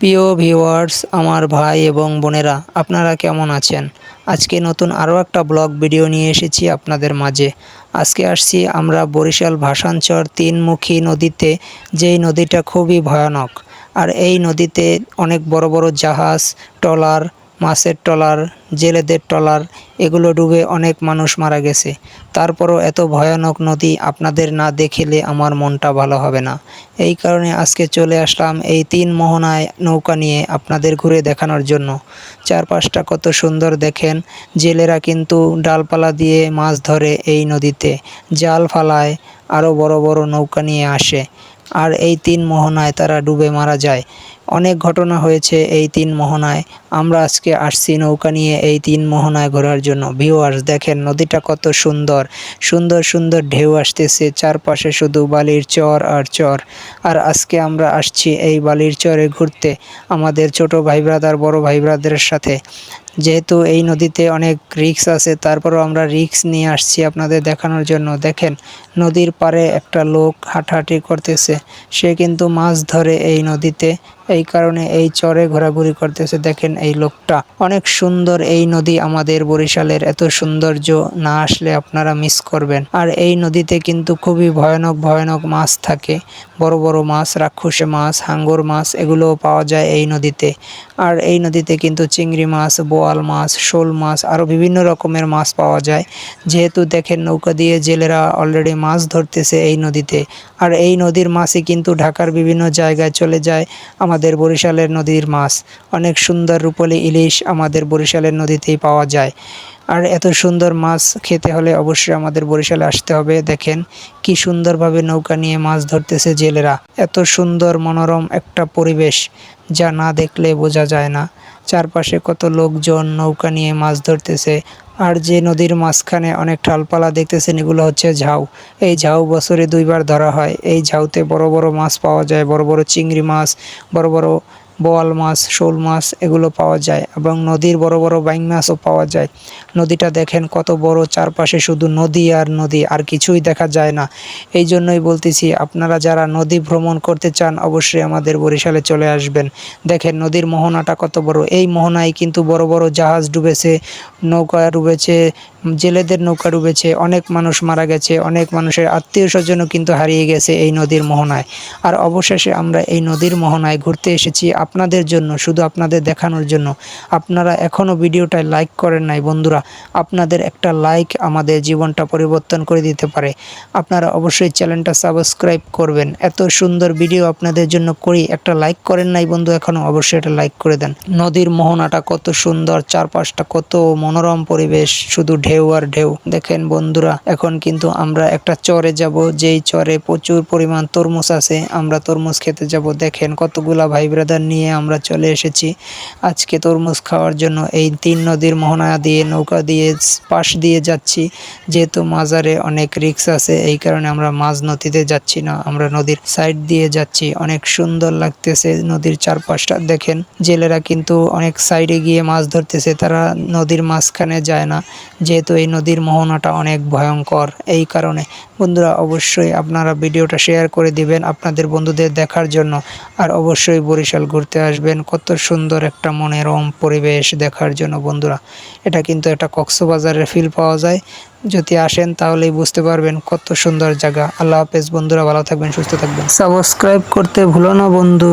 প্রিয় ভিউয়ার্স, আমার ভাই এবং বোনেরা, আপনারা কেমন আছেন? আজকে নতুন আরও একটা ব্লগ ভিডিও নিয়ে এসেছি আপনাদের মাঝে। আজকে আসছি আমরা বরিশাল ভাসানচর তিনমুখী নদীতে, যেই নদীটা খুবই ভয়ানক। আর এই নদীতে অনেক বড় বড় জাহাজ, ট্রলার মাছের ট্রলার, জেলেদের ট্রলার, এগুলো ডুবে অনেক মানুষ মারা গেছে। তারপরও এত ভয়ানক নদী আপনাদের না দেখিলে আমার মনটা ভালো হবে না। এই কারণে আজকে চলে আসলাম এই তিন মোহনায় নৌকা নিয়ে আপনাদের ঘুরে দেখানোর জন্য। চারপাশটা কত সুন্দর দেখেন, জেলেরা কিন্তু ডালপালা দিয়ে মাছ ধরে এই নদীতে, জাল ফালায়, আরও বড় বড় নৌকা নিয়ে আসে। আর এই তিন মোহনায় তারা ডুবে মারা যায়। অনেক ঘটনা হয়েছে এই তিন মোহনায়। আমরা আজকে আসছি নৌকা নিয়ে এই তিন মোহনায় ঘোরার জন্য। ভিউয়ার্স দেখেন, নদীটা কত সুন্দর। সুন্দর সুন্দর ঢেউ আসতেছে। চারপাশে শুধু বালির চর আর চর। আর আজকে আমরা আসছি এই বালির চরে ঘুরতে আমাদের ছোট ভাই ব্রাদার বড় ভাই ব্রাদারের সাথে। যেহেতু এই নদীতে অনেক রিক্স আছে, তারপরও আমরা রিক্স নিয়ে আসছি আপনাদের দেখানোর জন্য। দেখেন, নদীর পারে একটা লোক হাঁটাহাঁটি করতেছে। সে কিন্তু মাছ ধরে এই নদীতে। এই কারণে এই চরে ঘোরাঘুরি করতেছে। দেখেন এই লোকটা। অনেক সুন্দর এই নদী আমাদের বরিশালের। এত সৌন্দর্য না আসলে আপনারা মিস করবেন। আর এই নদীতে কিন্তু খুবই ভয়ানক ভয়ানক মাছ থাকে। বড় বড় মাছ, রাক্ষসে মাছ, হাঙ্গর মাছ, এগুলোও পাওয়া যায় এই নদীতে। আর এই নদীতে কিন্তু চিংড়ি মাছ, বোয়াল মাছ, শোল মাছ আরও বিভিন্ন রকমের মাছ পাওয়া যায়। যেহেতু দেখেন নৌকা দিয়ে জেলেরা অলরেডি মাছ ধরতেছে এই নদীতে। আর এই নদীর মাছই কিন্তু ঢাকার বিভিন্ন জায়গায় চলে যায়। আমাদের বরিশালের নদীর মাছ। অনেক সুন্দর রূপলি ইলিশ আমাদের বরিশালের নদীতেই পাওয়া যায়। আর এত সুন্দর মাছ খেতে হলে অবশ্যই আমাদের বরিশালে আসতে হবে। দেখেন কি সুন্দরভাবে নৌকা নিয়ে মাছ ধরতেছে জেলেরা। এত সুন্দর মনোরম একটা পরিবেশ। যা না দেখলে বোঝা যায় না। চারপাশে কত লোকজন নৌকা নিয়ে মাছ ধরতেছে। আর যে নদীর মাঝখানে অনেক ঠালপালা দেখতেছেন, এগুলো হচ্ছে ঝাউ। এই ঝাউ বছরে দুইবার ধরা হয়। এই ঝাউতে বড় বড় মাছ পাওয়া যায়, বড় বড় চিংড়ি মাছ, বড় বড় বোয়াল মাছ, শোল মাছ এগুলো পাওয়া যায় এবং নদীর বড় বড় বাইং মাছও পাওয়া যায়। নদীটা দেখেন কত বড়, চারপাশে শুধু নদী আর নদী, আর কিছুই দেখা যায় না। এই জন্যই বলতেছি, আপনারা যারা নদী ভ্রমণ করতে চান, অবশ্যই আমাদের বরিশালে চলে আসবেন। দেখেন নদীর মোহনাটা কত বড়। এই মোহনায় কিন্তু বড় বড় জাহাজ ডুবেছে, নৌকা ডুবেছে জেলেদের নৌকা ডুবেছে, অনেক মানুষ মারা গেছে, অনেক মানুষের আত্মীয় স্বজনও কিন্তু হারিয়ে গেছে এই নদীর মোহনায়। আর অবশেষে আমরা এই নদীর মোহনায় ঘুরতে এসেছি আপনাদের জন্য, শুধু আপনাদের দেখানোর জন্য। আপনারা এখনও ভিডিওটায় লাইক করেন নাই, বন্ধুরা। আপনাদের একটা লাইক আমাদের জীবনটা পরিবর্তন করে দিতে পারে। আপনারা অবশ্যই চ্যানেলটা সাবস্ক্রাইব করবেন। এত সুন্দর ভিডিও আপনাদের জন্য করি, একটা লাইক করেন নাই বন্ধু, এখনও অবশ্যই এটা লাইক করে দেন। নদীর মোহনাটা কত সুন্দর, চারপাশটা কত মনোরম পরিবেশ, শুধু ঢেউ আর ঢেউ। দেখেন বন্ধুরা, এখন কিন্তু আমরা একটা চরে যাব, যেই চরে প্রচুর পরিমাণ তরমুজ আছে, আমরা তরমুজ খেতে যাব। দেখেন কতগুলা ভাই ব্রাদার নিয়ে আমরা চলে এসেছি। আজকে তরমুজ খাওয়ার জন্য এই তিন নদীর মোহনা দিয়ে, নৌকা দিয়ে, পাশ দিয়ে যাচ্ছি। যেহেতু মাজারে অনেক রিক্স আছে, এই কারণে আমরা মাঝ নদীতে যাচ্ছি না, আমরা নদীর সাইড দিয়ে যাচ্ছি। অনেক সুন্দর লাগতেছে নদীর চারপাশটা। দেখেন, জেলেরা কিন্তু অনেক সাইডে গিয়ে মাছ ধরতেছে, তারা নদীর মাঝখানে যায় না। যেহেতু এই নদীর মোহনাটা অনেক ভয়ঙ্কর, এই কারণে বন্ধুরা অবশ্যই আপনারা ভিডিওটা শেয়ার করে দিবেন আপনাদের বন্ধুদের দেখার জন্য। আর অবশ্যই বরিশাল ঘুরতে আসবেন, কত সুন্দর একটা মনোরম পরিবেশ দেখার জন্য বন্ধুরা। এটা কিন্তু একটা কক্সবাজারের ফিল পাওয়া যায়। যদি আসেন তাহলেই বুঝতে পারবেন কত সুন্দর জায়গা। আল্লাহ হাফেজ বন্ধুরা, ভালো থাকবেন, সুস্থ থাকবেন। সাবস্ক্রাইব করতে ভুলো না বন্ধু।